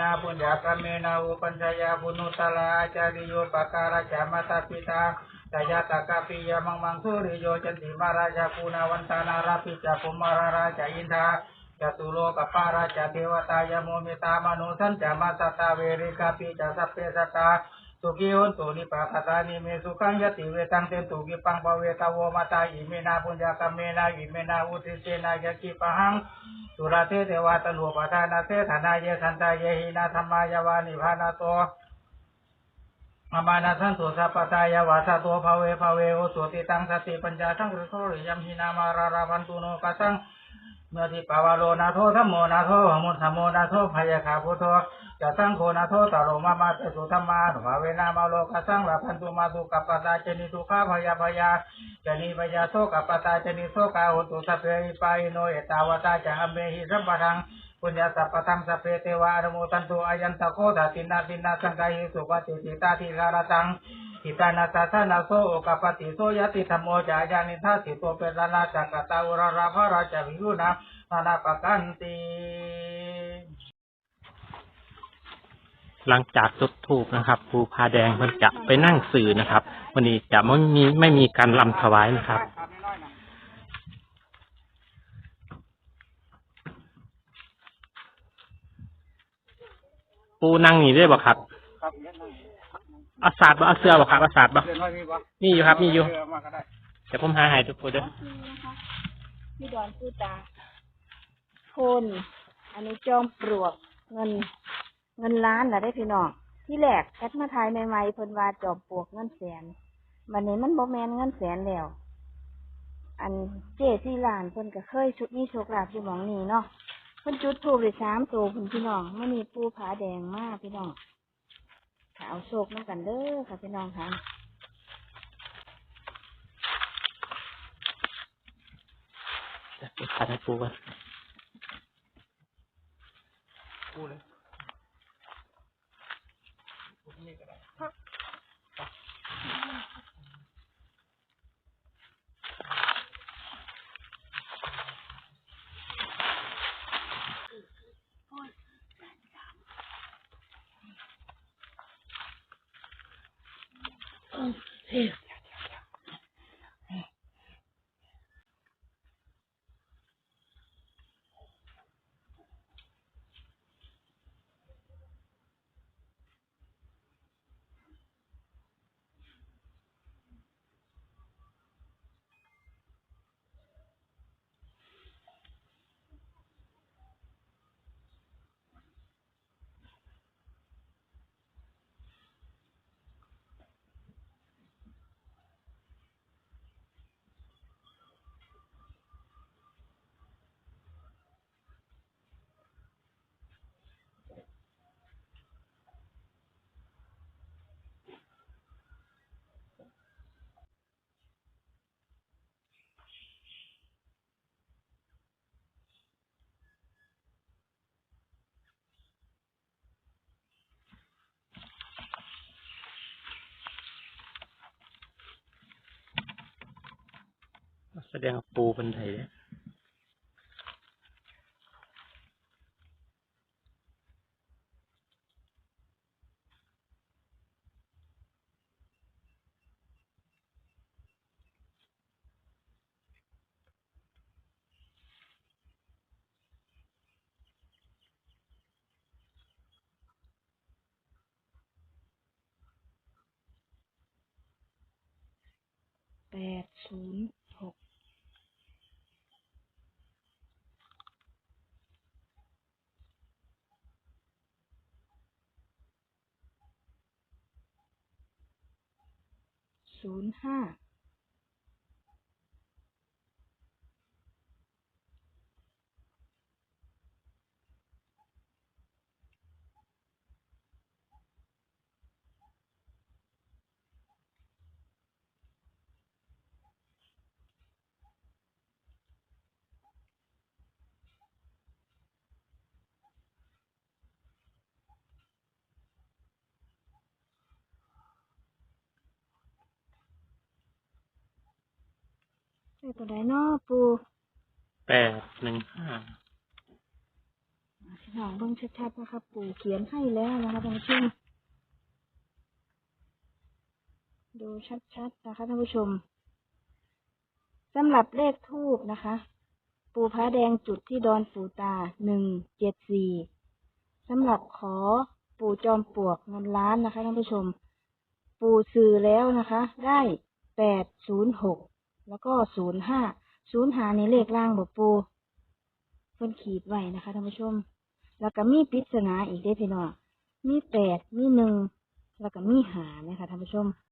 นาปุญญากรรมเมนาอุปัญญายาบุญุตลาอาจาริโยปการาจามาตาปิตาตายาตากาปิยมังมังสุริโยจันติมาราชาปูนาวันตานาราปิจาปุมาราราชาอินทาจตุโลกปาราชาเทวตายโมมิตามนุสันจามาตตาเวริกาปิจาสัพเพสัตตา สุขีหุนตุนิปาคตานิเมสุขังยติเวตังเตตุกิปังปะเวตาโวมาตาอิเมนาปุญญากรร เมื่อที่ปาวาโลนาโทธรรมโมนาโทหมุนธรรมโมนาโทพยาคาพุทโธจะตั้งโคนาโทตโลมามาเตสุธรรมาภาเวนามาโลกัสังลาพันตุมาตุกัปปตาเจนิทุขาพยาพยาเจนิพยาโสกัปปตาเจนิโสกาหุตุสเพหิปายโนเอตาวตาจังอเมหิสัมปทังปุญญาสัพพังสัพเพเทวาอนุโมทันตุอายันตะโคตตินาตินาสังกายิสุปฏิติตาทิคารตังอิตานาตาสนาโซโอกปติโซยติธรรมโมจายานิทัสสิโตเปรนาจักตาวราราภราชวิยุนา นานาปกันติหลังจากจุดทูบนะครับภูพาแดงมันจะไปนั่งสื่อนะครับ วันนี้จะไม่มีไม่มีการลำถวายนะครับ ปูนั่งนี่ได้บ่ครับครับเรียนนั่งเอาศาสตร์บ่เอาเสื้อบ่ครับเอาศาสตร์บ่เรียนน้อยมีบ่มีอยู่ครับมีอยู่เมาก็ได้เดี๋ยวผมหาให้ทุกคนเด้อพี่ดอนพูดตาโคน อันนี้จอมปลวกเงิน เงินล้านน่ะได้พี่น้องที่แรกแคทมาทายใหม่ๆเพิ่นว่าจอมปลวกเงินแสนบัดนี้มันบ่แมนเงินแสนแล้ว อันเจสี่ลานเพิ่นก็เคยชุดนี้โชคลาภอยู่หมองนี้เนาะเพิ่นจุดทูบได้สามตัวเพิ่นพี่น้องมื้อนี้ปูผาแดงมากพี่น้องถ้าเอาโชคนำกันเด้อค่ะพี่น้องค่ะเดี๋ยวไปขัดให้ปูกัน พูดเลย แสดงปูเป็นไทยเนี่ยแปดศูนย์หก ศูนย์ห้า ใส่ตัวใดเนาะปูแปดหนึ่งห้าเพี่น้องเบิ่งชัดๆนะคะปู่เขียนให้แล้วนะคะท่านผู้ชมดูชัดๆนะคะท่านผู้ชมสำหรับเลขทูบนะคะ ปูพระแดงจุดที่ดอนปูตาหนึ่งเจ็ดสี่สำหรับขอปู่จอมปลวกเงินล้านนะคะท่านผู้ชม ปูสื่อแล้วนะคะ ได้แปดศูนย์หก แล้วก็ศูนย์ห้าศูนย์หาในเลขล่างบอกปูเพิ่นขีดไว้นะคะท่านผู้ชม แล้วก็มีปริศนาอีกได้พี่น้องมีแปดมีหนึ่งแล้วก็มีหานะคะท่านผู้ชม